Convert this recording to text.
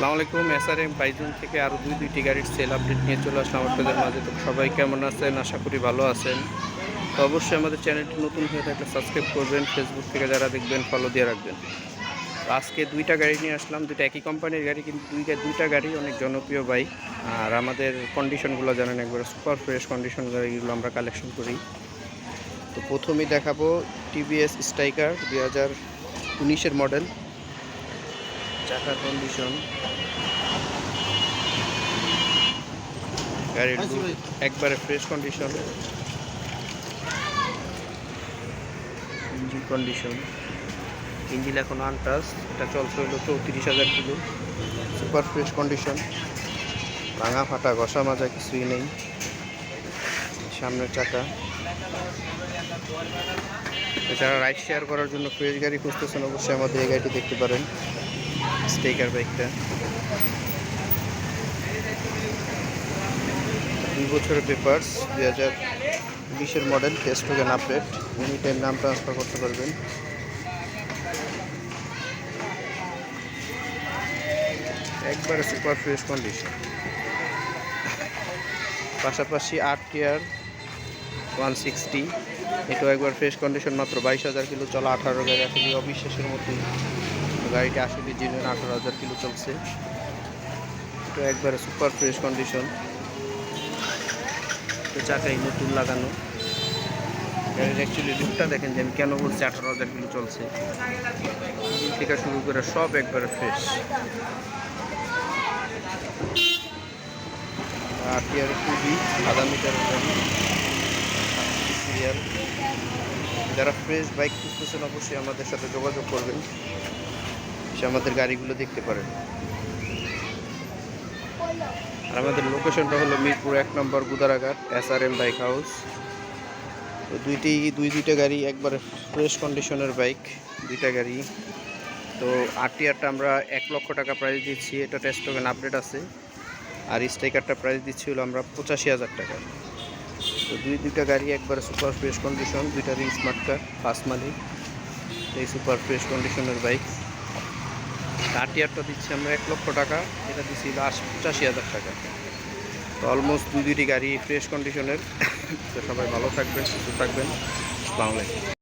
আসসালামু আলাইকুম এসআরএম বাইজুন থেকে আরও দুই, দুইটি গাড়ির সেল আপডেট নিয়ে চলে আসলাম আপনাদের মাঝে। তো সবাই কেমন আছেন? আশা করি ভালো আছেন। তো অবশ্যই আমাদের চ্যানেলটি নতুন হয়ে থাকলে সাবস্ক্রাইব করবেন ফেসবুক থেকে যারা দেখবেন ফলো দিয়ে রাখবেন। আজকে দুইটা গাড়ি নিয়ে আসলাম, দুইটা একই কোম্পানির গাড়ি, কিন্তু দুই দুইটা গাড়ি অনেক জনপ্রিয় বাইক আর আমাদের কন্ডিশনগুলো জানেন একবার সুপার ফ্রেশ কন্ডিশন গাড়িগুলো আমরা কালেকশন করি। তো প্রথমেই দেখাবো টিভিএস স্ট্রাইকার দুই হাজার উনিশের মডেল চাকার কন্ডিশন গাড়ির look একবারে fresh condition engine condition engine এখন আনটাস এটা চলছে হলো চৌত্রিশ হাজার কিলো। সুপার ফ্রেশ কন্ডিশন ভাঙা ফাটা ঘষা মাজা কিছুই নেই। সামনের চাকা। যারা রাইড শেয়ার করার জন্য ফ্রেশ গাড়ি খুঁজতেছেন অবশ্যই আমাদের এই গাড়িটি দেখতে পারেন। স্টেকার বাইকটা দুই বছরের পেপার্স দুই হাজার বিশের model test token update any time নাম ট্রান্সফার করতে পারবেন। একবারে সুপার ফ্রেশ কন্ডিশন পাশাপাশি আট টিয়ার ওয়ান সিক্সটি এটাও একবার ফ্রেশ কন্ডিশন মাত্র বাইশ হাজার কিলো, চলা আঠারো গাড়ি আসলে অবিশ্বাসের মতোই গাড়িটা আসলে জিনের আঠারো হাজার কিলো চলছে তো একবারে সুপার ফ্রেশ কন্ডিশন তো চাকাই নতুন লাগানো। গাড়ির অ্যাকচুয়ালি লুকটা দেখেন যে আমি কেন বলছি আঠারো হাজার কিলো চলছে। থেকে শুরু করে সব একবারে ফ্রেশ আর টিয়ার খুবই আধা মিটারের গাড়ি। যারা ফ্রেশ বাইক খুঁজতেছেন অবশ্যই আমাদের সাথে যোগাযোগ করবেন। সে আমাদের গাড়িগুলো দেখতে পারেন আর আমাদের লোকেশনটা হলো মিরপুর এক নম্বর Gudaraghat S R M bike house তো দুইটি দুই দুইটা গাড়ি একবারে ফ্রেশ কন্ডিশনের বাইক দুইটা গাড়ি। তো আরটিআরটা আমরা এক লক্ষ টাকা প্রাইস দিচ্ছি এটা টেস্ট টোকেন আপডেট আছে। আর স্ট্রাইকারটা প্রাইস দিচ্ছি হলো আমরা পঁচাশি হাজার টাকা। তো দুই দুইটা গাড়ি একবারে সুপার ফ্রেশ কন্ডিশন দুইটারই স্মার্ট কার ফার্স্ট মালিক। এই সুপার ফ্রেশ কন্ডিশনের বাইক আরটিআরটা দিচ্ছি আমরা এক লক্ষ টাকা। এটা দিচ্ছি লাস্ট পঁচাশি হাজার টাকা। তো অলমোস্ট দুই দুইটি গাড়ি ফ্রেশ কন্ডিশনের তো সবাই ভালো থাকবেন, সুস্থ থাকবেন। আলাইকুম।